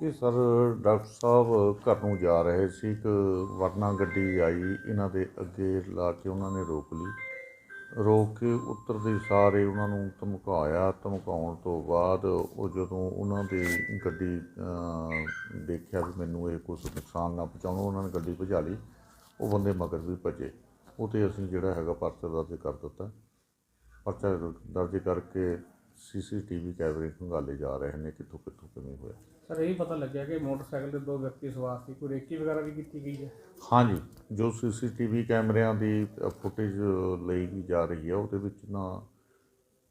ਇਹ sir doctor ਸਾਹਿਬ ਘਰ ਨੂੰ ਜਾ ਰਹੇ ਸੀ ਇੱਕ ਵਰਨਾ ਗੱਡੀ ਆਈ, ਇਹਨਾਂ ਦੇ ਅੱਗੇ ਲਾ ਕੇ ਉਹਨਾਂ ਨੇ ਰੋਕ ਲਈ। ਰੋਕ ਕੇ ਉਤਰਦੇ ਸਾਰੇ ਉਹਨਾਂ ਨੂੰ ਧਮਕਾਇਆ। ਧਮਕਾਉਣ ਤੋਂ ਬਾਅਦ ਉਹ ਜਦੋਂ ਉਹਨਾਂ ਦੀ ਗੱਡੀ ਦੇਖਿਆ ਵੀ ਮੈਨੂੰ ਇਹ ਕੁਝ ਨੁਕਸਾਨ ਨਾ ਪਹੁੰਚਾਉਣ, ਉਹਨਾਂ ਨੇ ਗੱਡੀ ਭਜਾ ਲਈ। ਉਹ ਬੰਦੇ ਮਗਰ ਵੀ ਭੱਜੇ। ਉਹ 'ਤੇ ਅਸੀਂ ਜਿਹੜਾ ਹੈਗਾ ਪਰਚਾ ਦਰਜ ਕਰ ਦਿੱਤਾ। ਪਰਚਾ ਦਰਜ ਕਰਕੇ ਸੀਸੀਟੀਵੀ ਕੈਮਰੇ ਖੰਗਾਲੇ ਜਾ ਰਹੇ ਨੇ ਕਿੱਥੋਂ ਕਿੱਥੋਂ ਕਿਵੇਂ ਹੋਇਆ? ਸਰ ਇਹ ਪਤਾ ਲੱਗਿਆ ਕਿ ਮੋਟਰਸਾਈਕਲ ਤੇ ਦੋ ਵਿਅਕਤੀ ਸਵਾਰ ਸੀ ਕੋਈ ਰੇਕੀ ਵਗੈਰਾ ਵੀ ਕੀਤੀ ਗਈ ਹੈ? ਹਾਂਜੀ ਜੋ ਸੀਸੀਟੀਵੀ ਕੈਮਰਿਆਂ ਦੀ ਫੁਟੇਜ ਲਈ ਜਾ ਰਹੀ ਹੈ ਉਹਦੇ ਵਿੱਚ ਨਾ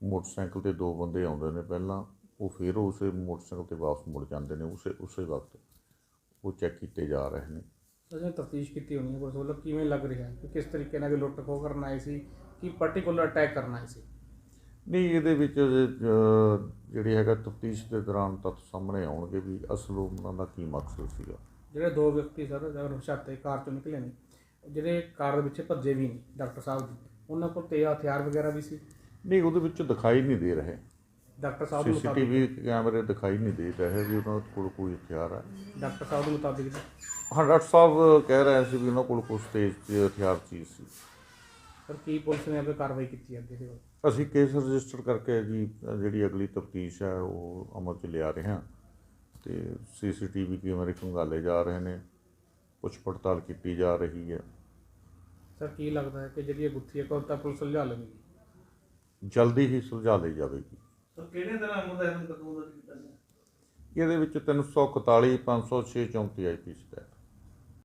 ਮੋਟਰਸਾਈਕਲ ਤੇ ਦੋ ਬੰਦੇ ਆਉਂਦੇ ਨੇ ਪਹਿਲਾਂ ਉਹ ਫਿਰ ਉਸੇ ਮੋਟਰਸਾਈਕਲ ਤੇ ਵਾਪਸ ਮੁੜ ਜਾਂਦੇ ਨੇ ਉਸੇ ਉਸੇ ਵਕਤ ਉਹ ਚੈੱਕ ਕੀਤੇ ਜਾ ਰਹੇ ਨੇ। ਸਰ ਤਫਤੀਸ਼ ਕੀਤੀ ਹੋਣੀ ਹੈ ਪੁਲਿਸ ਵੱਲੋਂ ਕਿਵੇਂ ਲੱਗ ਰਿਹਾ ਹੈ? ਕਿ ਕਿਸ ਤਰੀਕੇ ਨਾਲ ਇਹ ਲੁੱਟ ਖੋਹ ਕਰਨ ਆਏ ਸੀ? ਕਿ ਪਾਰਟਿਕੂਲਰ ਅਟੈਕ ਕਰਨ ਆਏ ਸੀ? ਨਹੀਂ ਇਹਦੇ ਵਿੱਚ ਜਿਹੜੀ ਹੈਗਾ ਤਫਤੀਸ਼ ਦੇ ਦੌਰਾਨ ਤੱਥ ਸਾਹਮਣੇ ਆਉਣਗੇ ਵੀ ਅਸਲ ਉਹਨਾਂ ਦਾ ਕੀ ਮਕਸਦ ਸੀਗਾ। ਜਿਹੜੇ ਦੋ ਵਿਅਕਤੀ ਸਰ ਜਦੋਂ ਹਸ਼ਾਤੇ ਕਾਰ ਚੋਂ ਨਿਕਲੇ ਨੇ ਜਿਹੜੇ ਕਾਰ ਦੇ ਪਿੱਛੇ ਭੱਜੇ ਵੀ ਨੇ ਡਾਕਟਰ ਸਾਹਿਬ ਜੀ ਉਹਨਾਂ ਕੋਲ ਤੇ ਹਥਿਆਰ ਵਗੈਰਾ ਵੀ ਸੀ? ਨਹੀਂ ਉਹਦੇ ਵਿੱਚ ਦਿਖਾਈ ਨਹੀਂ ਦੇ ਰਹੇ। ਡਾਕਟਰ ਸਾਹਿਬ ਦੇ ਮੁਤਾਬਿਕ? ਸੀਸੀਟੀਵੀ ਕੈਮਰੇ ਦਿਖਾਈ ਨਹੀਂ ਦੇ ਰਹੇ ਵੀ ਉਹਨਾਂ ਕੋਲ ਕੋਈ ਹਥਿਆਰ ਹੈ ਡਾਕਟਰ ਸਾਹਿਬ ਦੇ ਮੁਤਾਬਿਕ ਹਾਂ ਡਾਕਟਰ ਸਾਹਿਬ ਕਹਿ ਰਹੇ ਸੀ ਵੀ ਉਹਨਾਂ ਕੋਲ ਕੁਝ ਤੇਜ਼ ਹਥਿਆਰ ਚੀਜ਼ ਸੀ। ਸਰ ਕੀ ਪੁਲਿਸ ਨੇ ਅੱਗੇ ਕਾਰਵਾਈ ਕੀਤੀ ਅੱਗੇ ਦੇ? ਅਸੀਂ ਕੇਸ ਰਜਿਸਟਰ ਕਰਕੇ ਜੀ ਜਿਹੜੀ ਅਗਲੀ ਤਫਤੀਸ਼ ਹੈ ਉਹ ਅਮਲ 'ਚ ਲਿਆ ਰਹੇ ਹਾਂ ਤੇ ਸੀਸੀਟੀਵੀ ਕੈਮਰੇ ਖੰਗਾਲੇ ਜਾ ਰਹੇ ਨੇ ਪੁੱਛ ਪੜਤਾਲ ਕੀਤੀ ਜਾ ਰਹੀ ਹੈ। ਸਰ ਕੀ ਲੱਗਦਾ ਹੈ ਕਿ ਜਿਹੜੀ ਇਹ ਗੁੱਥੀ ਹੈ ਕਦੋਂ ਤੱਕ ਪੁਲਿਸ ਸੁਲਝਾ ਲਵੇਗੀ? ਜਲਦੀ ਹੀ ਸੁਲਝਾ ਲਈ ਜਾਵੇਗੀ। ਸਰ ਕਿਹੜੇ ਤਰ੍ਹਾਂ ਮੁੰਡਾ ਇਹਨੂੰ ਕਦੋਂ ਦਾ ਕੀਤਾ ਗਿਆ? ਇਹਦੇ ਵਿੱਚ 341 506 34 ਆਈਪੀਸੀ ਤਹਿਤ